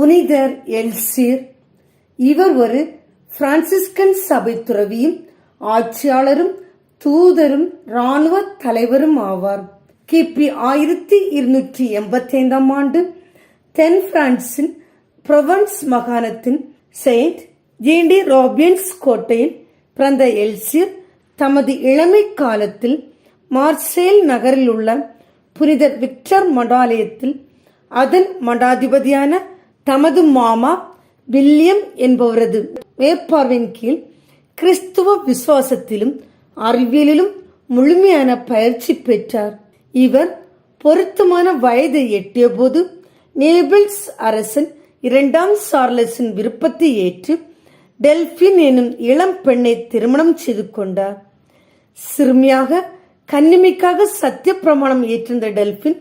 புனிதர் எல்சீர். இவர் ஒரு பிரான்சிஸ்கன் சபை துறவியும் ஆட்சியாளரும் தூதரும் இராணுவ தலைவரும் ஆவார். கிபி ஆயிரத்தி இருநூற்றி எண்பத்தி ஐந்தாம் ஆண்டு தென் பிரான்சின் புரொவன்ஸ் மாகாணத்தின் செயின்ட் ஜீண்டி ராபியன்ஸ் கோட்டையில் பிறந்த எல்சியர் தமது இளமை காலத்தில் மார்சேல் நகரில் உள்ள புனிதர் விக்டர் மடாலயத்தில் அதன் மடாதிபதியான தமது மாமா வில்லியம் என்பவரது மேற்பார்வையின் கீழ் கிறிஸ்துவ விசுவாசத்திலும் அறிவியலிலும் முழுமையான பயிற்சி பெற்றார். இவர் பொருத்தமான வயதை எட்டியபோது நேபிள்ஸ் அரசன் இரண்டாம் சார்லஸின் விருப்பத்தை ஏற்று டெல்பின் எனும் இளம் பெண்ணை திருமணம் செய்து கொண்டார். சிறுமியாக கன்னிமைக்காக சத்திய பிரமாணம் ஏற்றிருந்த டெல்பின்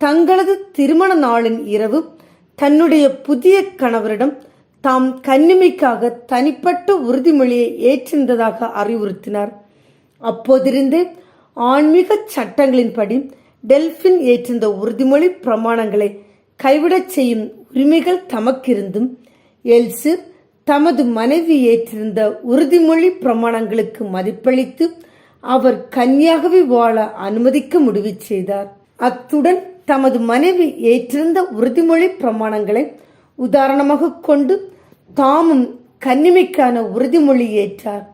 தங்களது திருமண நாளின் இரவு தன்னுடைய புதிய கணவரிடம் தாம் கன்னிமைக்காக தனிப்பட்ட உறுதிமொழியை ஏற்றிருந்ததாக அறிவுறுத்தினார். அப்போதிருந்தே ஆன்மீக சட்டங்களின்படி டெல்பின் ஏற்றிருந்த உறுதிமொழி பிரமாணங்களை கைவிடச் செய்யும் உரிமைகள் தமக்கிருந்தும் எல்சு தமது மனைவி ஏற்றிருந்த உறுதிமொழி பிரமாணங்களுக்கு மதிப்பளித்து அவர் கன்னியாகவே வாழ அனுமதிக்க முடிவு செய்தார். அத்துடன் தமது மனைவி ஏற்றிருந்த உறுதிமொழி பிரமாணங்களை உதாரணமாக கொண்டு தாமும் கன்னிமைக்கான உறுதிமொழி ஏற்றார்.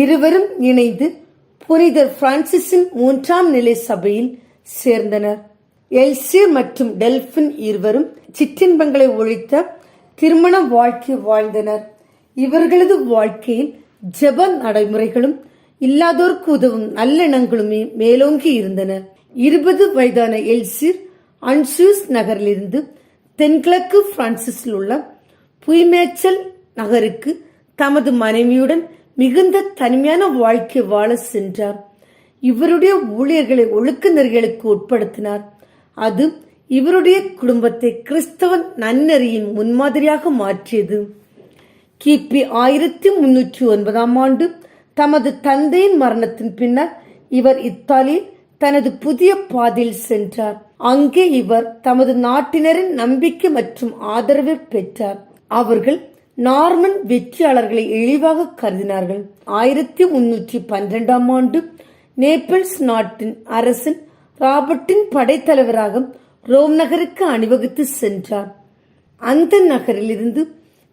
இருவரும் இணைந்து புனிதர் பிரான்சிஸின் மூன்றாம் நிலை சபையில் சேர்ந்தனர். எல்சிர் மற்றும் டெல்பின் இருவரும் சிற்றின்பங்களை ஒழித்த திருமண வாழ்க்கை வாழ்ந்தனர். இவர்களது வாழ்க்கையில் ஜெப நடைமுறைகளும் இல்லாதோர்க்கு உதவும் நல்லெண்ணங்களுமே மேலோங்கி இருந்தன. இருபது வயதான எல்சிர் அன்சூஸ் நகரிலிருந்து தென்கிழக்கு பிரான்சிஸில் உள்ள புய்மேச்சல் நகருக்கு தமது மனைவியுடன் மிகுந்த தனிமையான வாழ்க்கை வாழ சென்றார். இவருடைய ஊழியர்களை ஒழுக்க நெறிகளுக்கு உட்படுத்தினார். அது இவருடைய குடும்பத்தை கிறிஸ்தவன் நன்னெறியின் முன்மாதிரியாக மாற்றியது. கிபி ஆயிரத்தி முன்னூற்றி ஒன்பதாம் ஆண்டு தமது தந்தையின் மரணத்தின் பின்னர் இவர் இத்தாலியில் தனது புதிய பாதையில் சென்றார். அங்கே இவர் தமது நாட்டினரின் நம்பிக்கை மற்றும் ஆதரவை பெற்றார். அவர்கள் நார்மன் வெற்றியாளர்களை இழிவாக கருதினார்கள். ஆயிரத்தி முன்னூற்றி பன்னிரெண்டாம் ஆண்டு நேபிள்ஸ் நாட்டின் அரசன் ராபர்ட்டின் படைத்தலைவராக ரோம் நகருக்கு அணிவகுத்து சென்றார். அந்த நகரிலிருந்து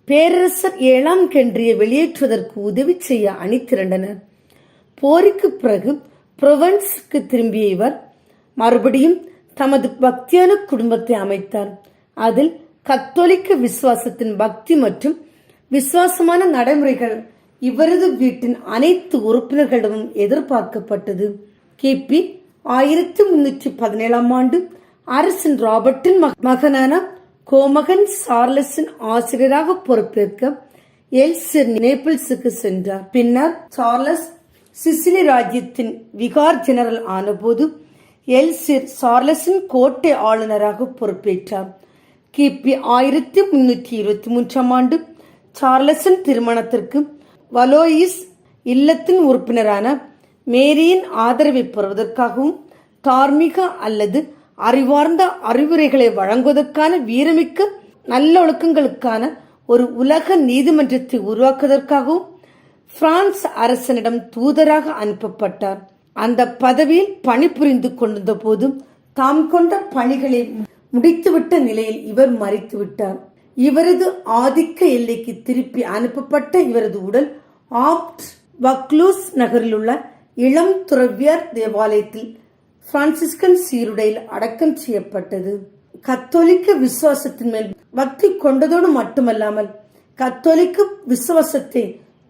பேரரசர் ஏழாம் கென்றியை வெளியேற்றுவதற்கு உதவி செய்ய அணி திரண்டனர் போருக்கு பிறகு புரொவன்ஸுக்கு திரும்பிய இவர் மறுபடியும் தமது பக்தியான குடும்பத்தை அமைத்தார். அதில் கத்தோலிக்க விசுவாசத்தின் பக்தி மற்றும் விசுவாசமான நடைமுறைகள் இவரது வீட்டின் அனைத்து உறுப்பினர்களிடமும் எதிர்பார்க்கப்பட்டது. கிபி ஆயிரத்தி முன்னூற்றி பதினேழாம் ஆண்டு அரசன் ராபர்ட்டின் மகனான கோமகன் சார்லஸின் ஆசிரியராக பொறுப்பேற்க எல்சிர் நேபிள்ஸுக்கு சென்றார். பின்னர் சார்லஸ் சிசிலி ராஜ்யத்தின் விகார் ஜெனரல் ஆனபோது எல்சிர் சார்லஸின் கோட்டை ஆளுநராக பொறுப்பேற்றார். கிபி ஆயிரத்தி முன்னூற்றி இருபத்தி மூன்றாம் ஆண்டு சார்லஸின் திருமணத்திற்கு வலோயிஸ் இல்லத்தின் உறுப்பினரான மேரியின் ஆதரவை பெறுவதற்காகவும் தார்மீக அல்லது அறிவார்ந்த அறிவுரைகளை வழங்குவதற்கான வீரமிக்க நல்ல ஒழுக்கங்களுக்கான ஒரு உலக நீதிமன்றத்தை உருவாக்குவதற்காகவும் பிரான்ஸ் அரசனிடம் தூதராக அனுப்பப்பட்டார். அந்த பதவியில் பணிபுரிந்து கொண்டிருந்த போதும் தாம் கொண்ட பணிகளை முடித்துவிட்ட நிலையில் இவர் மறித்துவிட்டார் இவரது ஆதிக்க எல்லைக்கு திருப்பி அனுப்பப்பட்ட இவரது உடல் ஆப்ட் வக்லூஸ் நகரில் உள்ள இளம் துறவியார் தேவாலயத்தில் பிரான்சிஸ்கன் சீருடையில் அடக்கம் செய்யப்பட்டது. கத்தோலிக்க விசுவாசத்தின் மேல் பக்தி கொண்டதோடு மட்டுமல்லாமல் கத்தோலிக்க விசுவாசத்தை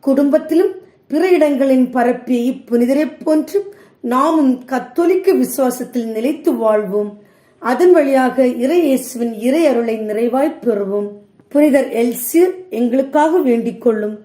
குடும்பத்திலும் பிற இடங்களின் பரப்பிய இப்புனிதரை போன்று நாமும் கத்தோலிக்க விசுவாசத்தில் நிலைத்து வாழ்வோம். அதன் வழியாக இறை இயேசுவின் இறை அருளை நிறைவாய் பெறுவோம். புனிதர் எல்சியர் எங்களுக்காக வேண்டிக் கொள்ளும்.